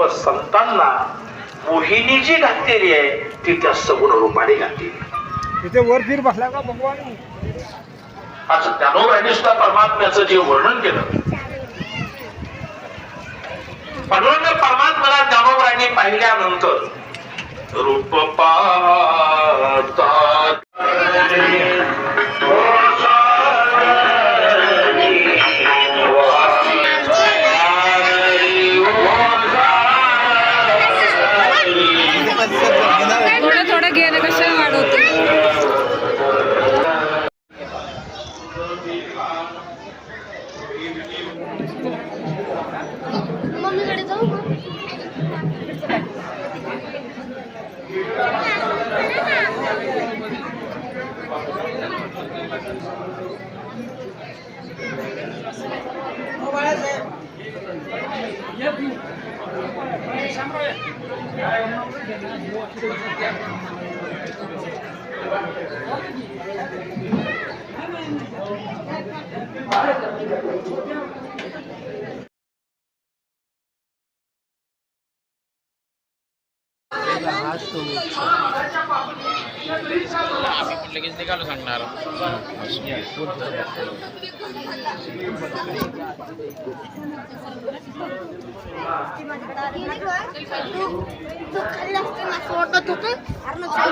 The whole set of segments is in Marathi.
सर्व संतांना मोहिनी जी घातलेली आहे ती त्या सगुण रूपाने घातलेली तिथे वर फिर बसला का भगवान? आज ज्ञानोबाने सुद्धा परमात्म्याचं जे वर्णन केलं म्हणून परमात्म्याला ज्ञानोबाने पाहिल्यानंतर रूप पाहतात तू तू खाल्लं असतं ना असं वाटत होतं अरे मग चल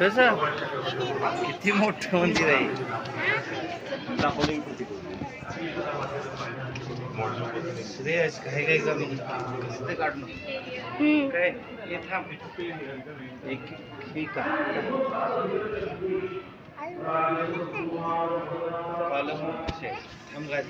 ना. किती मोठं मंदिर आहे श्रेयस काय काय करू कसं काढणं. काय हे थांब एक का। पालक थांब काय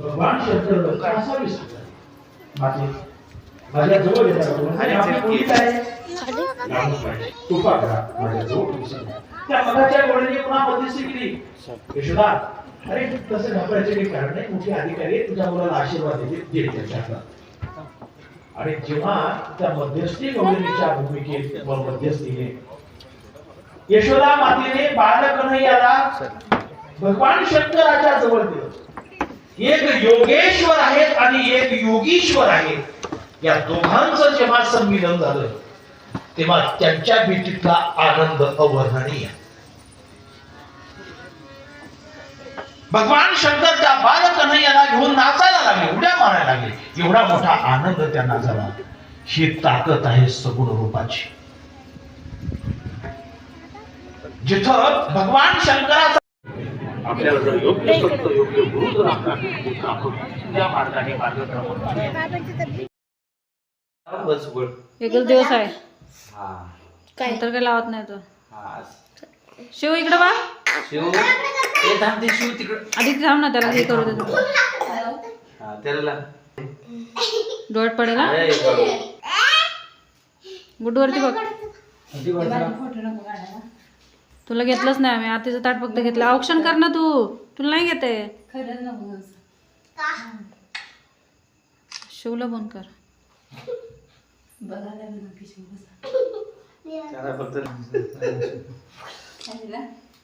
भगवान विसरला माझे माझ्या जवळ येतात आहे करा माझ्या जवळ त्या मधाच्या गोळ्याने पुन्हा यशोदा. अरे तसं घाबरायचे काही कारण नाही. मोठे अधिकारी तुझ्या मुलाला आशीर्वाद देते त्याचा आणि जेव्हा त्या मध्यस्थी गौरीच्या भूमिकेत व मध्यस्थीने यशोदा मातेने बालकन्हैयाला भगवान शंकराच्या जवळ दिलं. एक योगेश्वर आहेत आणि एक योगीश्वर आहेत. या दोघांचं जेव्हा संमिलन झालं तेव्हा त्यांच्या भेटीतला आनंद अवर्णनीय. भगवान शंकर त्या बालकन्हैयाला घेऊन नाचायला लागले उड्या मारायला लागले. एवढा मोठा आनंद त्यांना झाला. ही ताकद आहे सगुण रूपाची. जिथं भगवान शंकराचा आपल्याला जर योग्य सत्य योग्य गुरु जर आपला भेटला, तर आपण त्या मार्गाने मार्गक्रमण करावे. बस बोल एकच दिवस आहे. हा. काय नंतर काही लावत नाही तो. हा. शिव इकडे बा. शिव? हे थांब ते शिव तिकडं. आधी थांब ना त्याला हे करू दे तू. हा त्याला लाव. डोळ्यात पडेल हा? अरे बाबा. बघ. किती? तुला घेतलंच नाही आम्ही. आतीचं ताट फक्त घेतलं. औक्षण कर ना तू. तुला नाही घेते. शिवला फोन कर. त्याला फक्त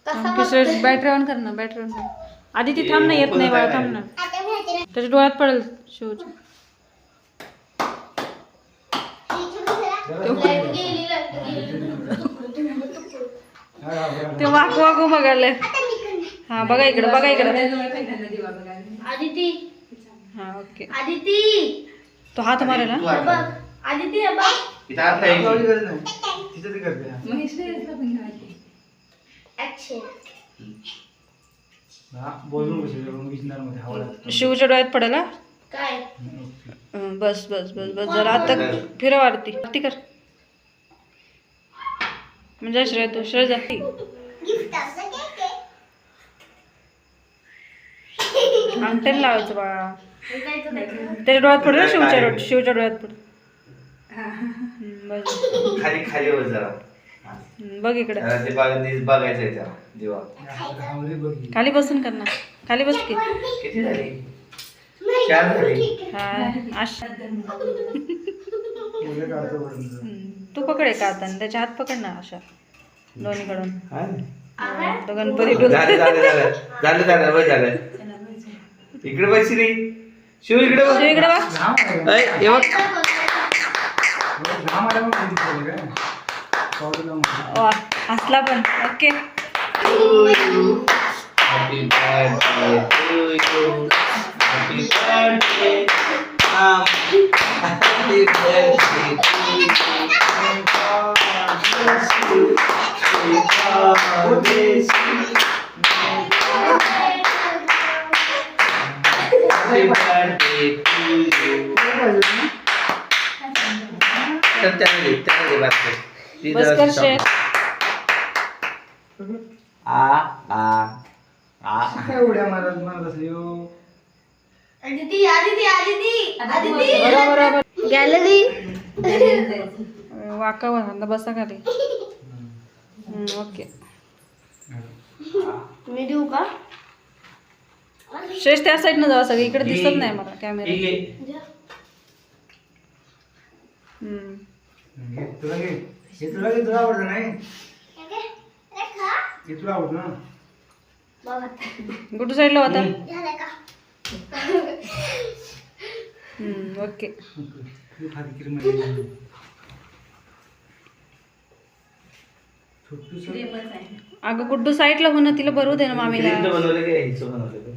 बॅटरी ऑन कर ना बॅटरी ऑन कर. आधी ती थांब ना येत नाही बाळा थांब ना. त्याच्या डोळ्यात पडेल शिवच्या ते वाकू वाकू बघायला हा बघा इकडे बघा इकडे. आदिती. हा ओके. आदिती. तो हात मारेल बघ आदिती हे शिवच्या डोळ्यात पडेल? काय? बस बस बस बस जरा आता फिरव आरती. आरती कर. म्हणजे श्रेय तू श्रेय जा. अंगठ्याला लावायचं बाळा त्याच्या डोळ्यात पडलं ना शिवच्या डोळ्यात? शिवच्या डोळ्यात पड हं, बस खाली खाली जरा. बघ इकडे. जरा ते बघ बघायचं आहे खाली बसून कर ना खाली बस की. किती झाली? चार झाली. हा अश- हं, तू पकडे का आता त्याच्या हात पकड ना अशा दोन्हीकडून. हं, तो गणपती डोल झालं झालं झालं. झालं बस इकडे बस श्री. शिव इकडे बस. शिव इकडे बघ ऐ, हे बघ. वा हसला पण okay Happy birthday to you. Happy birthday. Um, happy birthday to you. May God bless you. May God bless you. Happy birthday to you. चल त्याला दे त्याला दे बात कर. ती बस जरा कर शेर आ आ आ आदिती आदिती आदिती आदिती बरोबर बरोबर. गॅलरी. वाकावर आता बसा खाली. ओके. मी देऊ का? श्रेष्ठ त्या साईडनं जावा सगळी. इकडे दिसत नाही मला कॅमेरा ठीक आहे हं. बघा गुड्डू साईडला होता? झालं का. हं, ओके अगं गुड्डू साईडला हो ना तिला भरू दे ना मामीला. क्रीमचं बनवलं काय हिचं बनवलं काय?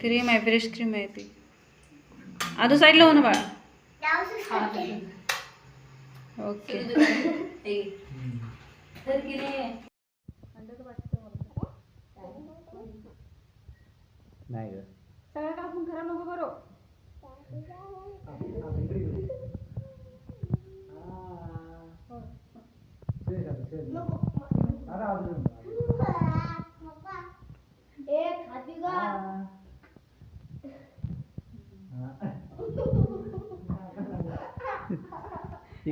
क्रीम आहे. फ्रेश क्रीम आहे ती. आधू साईडला हो ना बाळा डान्स करते. ओके नाही ग सगळं कापून खरं नको करू ए खाती का